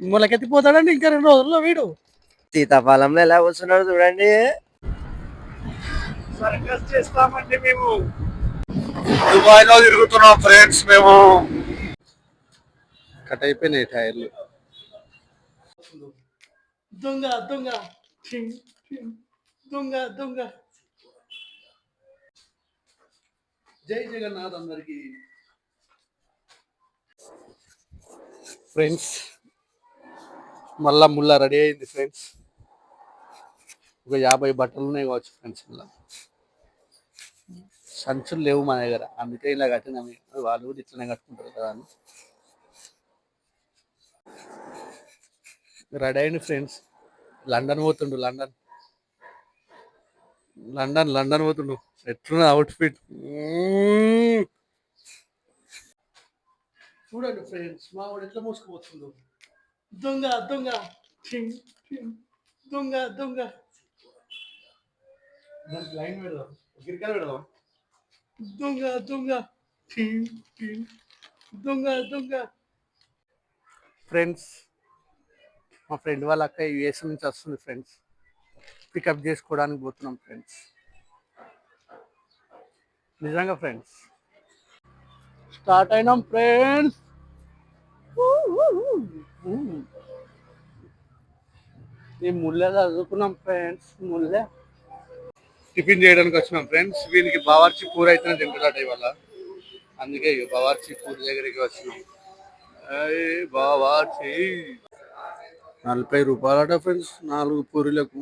మొలకెత్తిపోతాడండి ఇంకా రెండు రోజుల్లో వీడు. సీతాఫలంలో ఎలా వస్తున్నాడు చూడండి. సర్కస్ చేస్తామండి మేము. దుబాయ్లో తిరుగుతున్నాం ఫ్రెండ్స్ మేము. కట్ అయిపోయినాయి టైర్లు. దొంగ దొంగ. దొంగ దొంగ. జై జగన్నాథ్ అందరికి. ఫ్రెండ్స్ మళ్ళా ముళ్ళ రెడీ అయింది ఫ్రెండ్స్ ఒక యాభై బట్టలు ఉన్నాయి కావచ్చు ఫ్రెండ్స్ ఇలా సంచులు లేవు మా దగ్గర. అందుకే ఇలా కట్టినాం. వాళ్ళు కూడా ఇట్లనే కట్టుకుంటారు కదా అని. రెడీ అయింది ఫ్రెండ్స్ లండన్ పోతుండు లండన్. లండన్ లండన్ పోతుండు. ఎట్లున్న అవుట్ ఫిట్ చూడండి ఫ్రెండ్స్ మా వాడు ఎట్లా మోసుకుపోతుందో. దొంగ దొంగ దొంగ దొంగ. దానికి లైన్ పెడదాం గిరికాయలు పెడదాం. దొంగ దొంగ దొంగ దొంగ. ఫ్రెండ్స్ మా ఫ్రెండ్ వాళ్ళ అక్క యుఎస్ నుంచి వస్తుంది ఫ్రెండ్స్ పికప్ చేసుకోవడానికి పోతున్నాం ఫ్రెండ్స్ నిజంగా ఫ్రెండ్స్ స్టార్ట్ అయినాం ఫ్రెండ్స్ ఈ ముల్లె చదువుకున్నాం ఫ్రెండ్స్ ముల్లె టిఫిన్ చేయడానికి వచ్చినాం ఫ్రెండ్స్ వీనికి బావార్చి కూర అయితేనే తింటున్నట్టు ఇవాళ. అందుకే బావార్చి బావర్చి కూర దగ్గరికి వచ్చినాం. ఏయ్ నలభై రూపాయలట ఫ్రెండ్స్ నాలుగు పూరీలకు.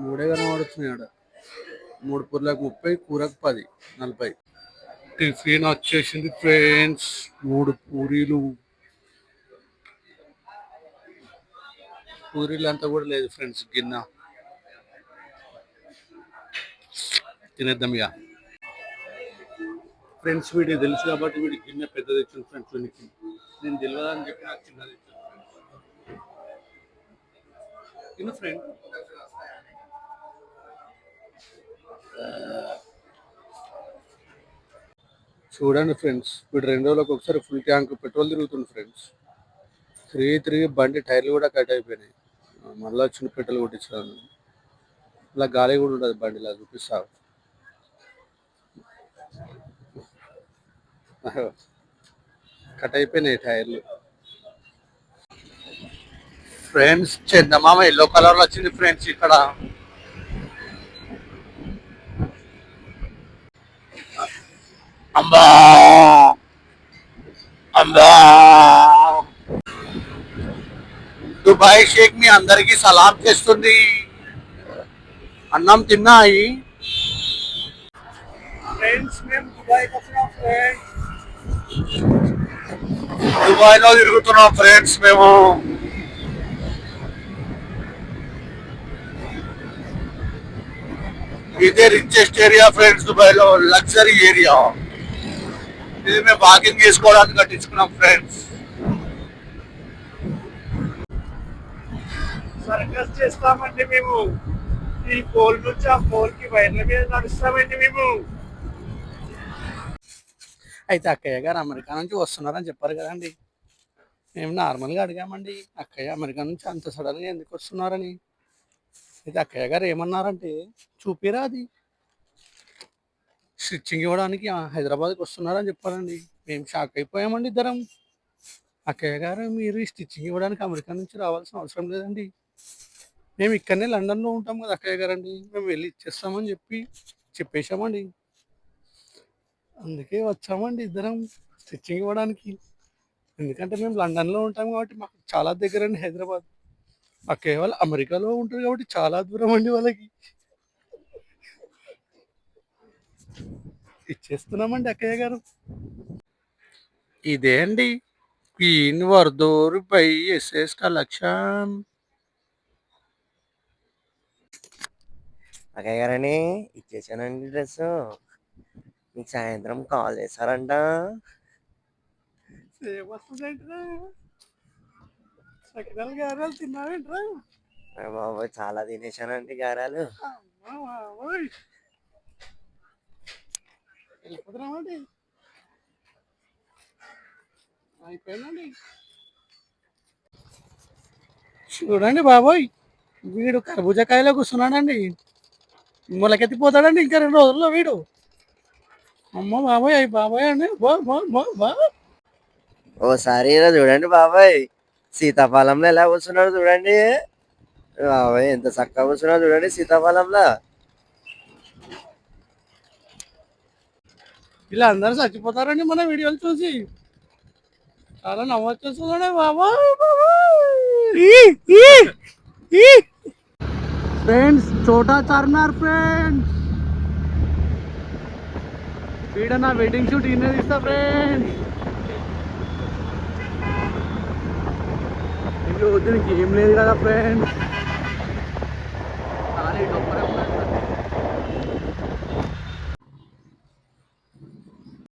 మూడే కనబడుతున్నాయి ఆడ. మూడు పూరీలకు ముప్పై కూరకు పది నలభై. టిఫిన్ వచ్చేసింది ఫ్రెండ్స్ మూడు పూరీలు పూరీలు అంతా కూడా లేదు ఫ్రెండ్స్ గిన్న. తినేద్దాం ఇక. ఫ్రెండ్స్ వీడికి తెలుసు కాబట్టి వీడి గిన్నె పెద్దది ఇచ్చింది ఫ్రెండ్స్ వీడికి నేను తెలియదని అని చెప్పి నాకు చిన్నది ఇచ్చింది ఫ్రెండ్. చూడండి ఫ్రెండ్స్ వీడు రెండు రోజులకు ఒకసారి ఫుల్ ట్యాంక్ పెట్రోల్ తిరుగుతుంది ఫ్రెండ్స్. తిరిగి తిరిగి బండి టైర్లు కూడా కట్ అయిపోయినాయి. మళ్ళీ చిన్న పెట్రోల్ కొట్టించాను ఇలా గాలి కూడా ఉండదు బండిలా చూపిస్తా. కట్ అయిపోయినాయి టైర్లు. ఫ్రెండ్స్ చందమామ ఎల్లో కలర్లో వచ్చింది ఫ్రెండ్స్ ఇక్కడ. అంబా! అంబా! దుబాయ్ షేక్ మీ అందరికి సలాం చేస్తుంది. అన్నం తిన్నాయి దుబాయ్లో తిరుగుతున్నాం ఫ్రెండ్స్ మేము. ఇదే రిచెస్ట్ ఏరియా ఫ్రెండ్స్ దుబాయ్లో లగ్జరీ ఏరియా ఇది మేము వాకింగ్ చేసుకోవడానికి కట్టించుకున్నాం ఫ్రెండ్స్ సర్కస్ చేస్తామండి మేము. ఈ పోల్ నుంచి ఆ పోల్కి వైర్ల మీద నడుస్తామండి మేము. అయితే అక్కయ్య గారు అమెరికా నుంచి వస్తున్నారని చెప్పారు కదండి. మేము నార్మల్గా అడిగామండి అక్కయ్య అమెరికా నుంచి అంత సడన్గా ఎందుకు వస్తున్నారని? అయితే అక్కయ్య గారు ఏమన్నారంటే చూపిరా అది. స్టిచ్చింగ్ ఇవ్వడానికి హైదరాబాద్కి వస్తున్నారని చెప్పారండి. మేము షాక్ అయిపోయామండి ఇద్దరం. అక్కయ్య గారు మీరు స్టిచ్చింగ్ ఇవ్వడానికి అమెరికా నుంచి రావాల్సిన అవసరం లేదండి. మేము ఇక్కడనే లండన్లో ఉంటాం కదా అక్కయ్య గారండి. మేము వెళ్ళి ఇచ్చేస్తామని చెప్పి చెప్పేశామండి. అందుకే వచ్చామండి ఇద్దరం స్టిచ్చింగ్ ఇవ్వడానికి. ఎందుకంటే మేము లండన్లో ఉంటాం కాబట్టి మాకు చాలా దగ్గర అండి హైదరాబాద్. అక్కయ్య వాళ్ళు అమెరికాలో ఉంటారు కాబట్టి చాలా దూరం అండి వాళ్ళకి. ఇచ్చేస్తున్నామండి అక్కయ్య గారు. ఇదే అండి. క్వీన్ వర్దోర్ పై ఎస్ఎస్ కలెక్షన్. అక్కయ్య గారని ఇచ్చేసానండి డ్రెస్ మీకు సాయంత్రం కాల్ చేశారంట. బాబోయ్ చాలా తినేసానండి గారాలు. చూడండి బాబోయ్ వీడు కర్బూజకాయలో కూర్చున్నాడండి. మొలకెత్తిపోతాడండి ఇంకా రెండు రోజుల్లో వీడు. అమ్మ బాబోయ్ అయ్యి బాబోయ్ అండి. బా బా బా బా. ఓసారి ఇలా చూడండి బాబాయ్. సీతాఫలంలో ఎలా కూర్చున్నాడు చూడండి. బాబాయ్ ఎంత చక్కగా కూర్చున్నాడు చూడండి సీతాఫలంలో. ఇలా అందరూ చచ్చిపోతారండి మన వీడియోలు చూసి. చాలా నవ్వచ్చు చూడండి బాబా ఫ్రెండ్స్ చోటా చార్మినార్ ఫ్రెండ్స్ వీడ నా వెడ్డింగ్ షూట్ ఈయన తీస్తా ఫ్రెండ్స్ ఇంట్లో వద్దు నీకు ఏం లేదు కదా ఫ్రెండ్స్